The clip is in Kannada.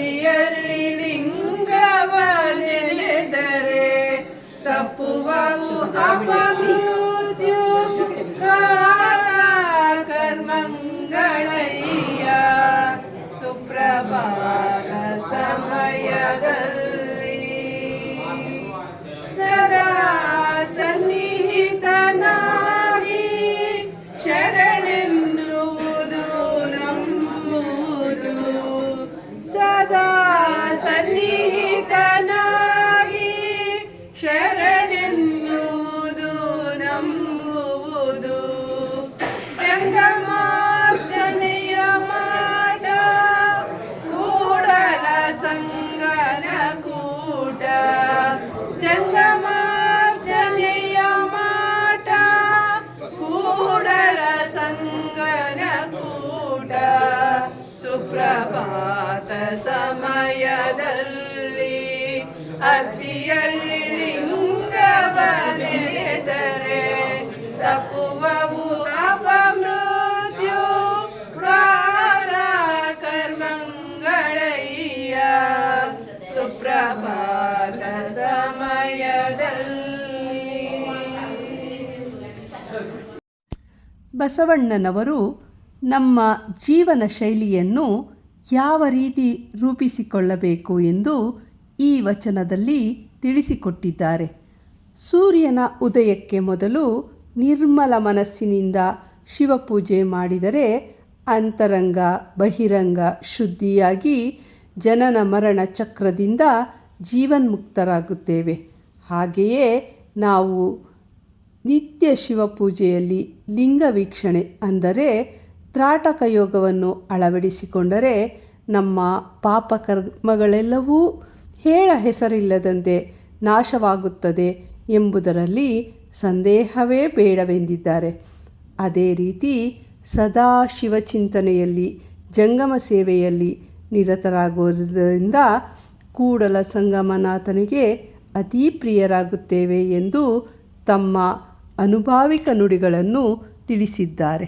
ಅತಿಯಲ್ಲಿ ಲಿಂಗವ ನೆನೆದರೆ ತಪ್ಪುವವು ಅಪಮೃತ್ಯು ಕೂಟ ಜಂಗಮಾರ್ಚನೆಯ ಮಾಟ. ಕೂಡಲ ಸಂಗನ ಕೂಟ. ಸುಪ್ರಭಾತ ಸಮಯದಲ್ಲಿ ಅತಿಯಲ್ಲಿ ಲಿಂಗವನೆದರೆ ಬಸವಣ್ಣನವರು ನಮ್ಮ ಜೀವನ ಶೈಲಿಯನ್ನು ಯಾವ ರೀತಿ ರೂಪಿಸಿಕೊಳ್ಳಬೇಕು ಎಂದು ಈ ವಚನದಲ್ಲಿ ತಿಳಿಸಿಕೊಟ್ಟಿದ್ದಾರೆ. ಸೂರ್ಯನ ಉದಯಕ್ಕೆ ಮೊದಲು ನಿರ್ಮಲ ಮನಸ್ಸಿನಿಂದ ಶಿವಪೂಜೆ ಮಾಡಿದರೆ ಅಂತರಂಗ, ಬಹಿರಂಗ ಶುದ್ಧಿಯಾಗಿ ಜನನ ಮರಣ ಚಕ್ರದಿಂದ ಜೀವನ್ಮುಕ್ತರಾಗುತ್ತೇವೆ. ಹಾಗೆಯೇ ನಾವು ನಿತ್ಯ ಶಿವಪೂಜೆಯಲ್ಲಿ ಲಿಂಗ ವೀಕ್ಷಣೆ ಅಂದರೆ ತ್ರಾಟಕ ಯೋಗವನ್ನು ಅಳವಡಿಸಿಕೊಂಡರೆ ನಮ್ಮ ಪಾಪಕರ್ಮಗಳೆಲ್ಲವೂ ಹೇಳ ಹೆಸರಿಲ್ಲದಂತೆ ನಾಶವಾಗುತ್ತದೆ ಎಂಬುದರಲ್ಲಿ ಸಂದೇಹವೇ ಬೇಡವೆಂದಿದ್ದಾರೆ. ಅದೇ ರೀತಿ ಸದಾ ಶಿವಚಿಂತನೆಯಲ್ಲಿ ಜಂಗಮ ಸೇವೆಯಲ್ಲಿ ನಿರತರಾಗುವುದರಿಂದ ಕೂಡಲ ಸಂಗಮನಾಥನಿಗೆ ಅತೀ ಪ್ರಿಯರಾಗುತ್ತೇವೆ ಎಂದು ತಮ್ಮ ಅನುಭಾವಿಕ ನುಡಿಗಳನ್ನು ತಿಳಿಸಿದ್ದಾರೆ.